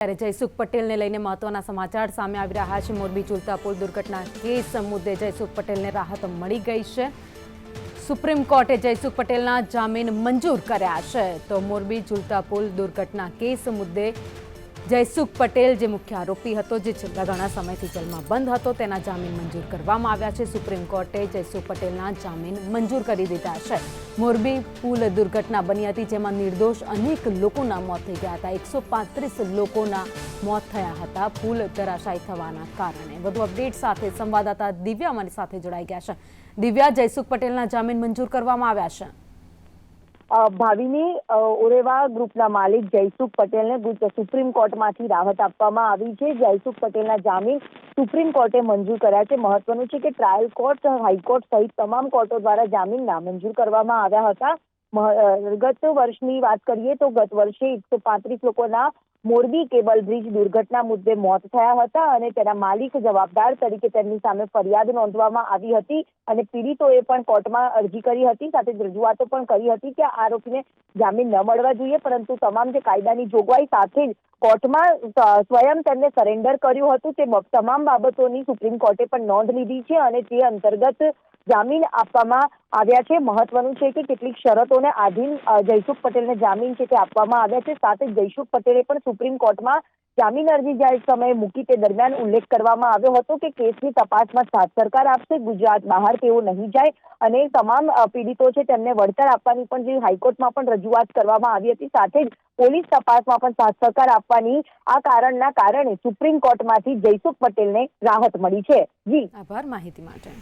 ત્યારે જયસુખ પટેલને લઈને મહત્વના સમાચાર સામે આવી રહ્યા છે. મોરબી ઝૂલતા પુલ દુર્ઘટના કેસ મુદ્દે જયસુખ પટેલને રાહત મળી ગઈ છે. સુપ્રીમ કોર્ટે જયસુખ પટેલના જામીન મંજૂર કર્યા છે. તો મોરબી ઝુલતા પુલ દુર્ઘટના કેસ મુદ્દે જયસુખ પટેલ જે મુખ્ય આરોપી હતો, જે છેલ્લા ઘણા સમયથી જેલમાં બંધ હતો, તેના જામીન મંજૂર કરવામાં આવ્યા છે. સુપ્રીમ કોર્ટે જયસુખ પટેલના જામીન મંજૂર કરી દીધા છે. મોરબી પુલ દુર્ઘટના બની હતી, જેમાં નિર્દોષ અનેક લોકોના મોત થઈ ગયા હતા. એકસો પાંત્રીસ લોકોના મોત થયા હતા. પુલ ધરાશાયી થવાના કારણે. વધુ અપડેટ સાથે સંવાદદાતા દિવ્યા અમારી સાથે જોડાઈ ગયા છે. દિવ્યા, જયસુખ પટેલના જામીન મંજૂર કરવામાં આવ્યા છે. ભાવિની ઓરેવા ગ્રુપના માલિક જયસુખ પટેલને સુપ્રીમ કોર્ટમાંથી રાહત આપવામાં આવી છે. જયસુખ પટેલના જામીન સુપ્રીમ કોર્ટે મંજૂર કર્યા છે. મહત્વનું છે કે ટ્રાયલ કોર્ટ, હાઈકોર્ટ સહિત તમામ કોર્ટો દ્વારા જામીન નામંજૂર કરવામાં આવ્યા હતા. ગત વર્ષની વાત કરીએ તો ગત વર્ષે એકસો પાંત્રીસ લોકોના મોરબી કેબલ બ્રિજ દુર્ઘટના મુદ્દે મોત થયા હતા અને તેના માલિક જવાબદાર તરીકે તેમની સામે ફરિયાદ નોંધવામાં આવી હતી અને પીડિતોએ પણ કોર્ટમાં અરજી કરી હતી, સાથે રજૂઆતો પણ કરી હતી કે આરોપીને જામીન ન મળવા જોઈએ, પરંતુ તમામ જે કાયદાની જોગવાઈ સાથે જ કોર્ટમાં સ્વયં તેમને સરેન્ડર કર્યું હતું. તે તમામ બાબતોની સુપ્રીમ કોર્ટે પણ નોંધ લીધી છે અને તે અંતર્ગત જામીન આપવામાં આવ્યા છે. મહત્વનું છે કે કેટલીક શરતોને આધીન જયસુખ પટેલને જામીન છે તે આપવામાં આવ્યા છે. સાથે જયસુખ પટેલે પણ સુપ્રીમ કોર્ટમાં જામીન અરજી જ્યારે સમયે મૂકી તે દરમિયાન ઉલ્લેખ કરવામાં આવ્યો હતો કે કેસની તપાસમાં સાથ સરકાર આપશે, ગુજરાત બહાર તેઓ નહીં જાય અને તમામ પીડિતો છે તેમને વળતર આપવાની પણ જે હાઈકોર્ટમાં પણ રજૂઆત કરવામાં આવી હતી. સાથે જ પોલીસ તપાસમાં પણ સાથ સરકાર આપવાની આ કારણના કારણે સુપ્રીમ કોર્ટમાંથી જયસુખ પટેલને રાહત મળી છે. જી. આભાર. માહિતી માટે.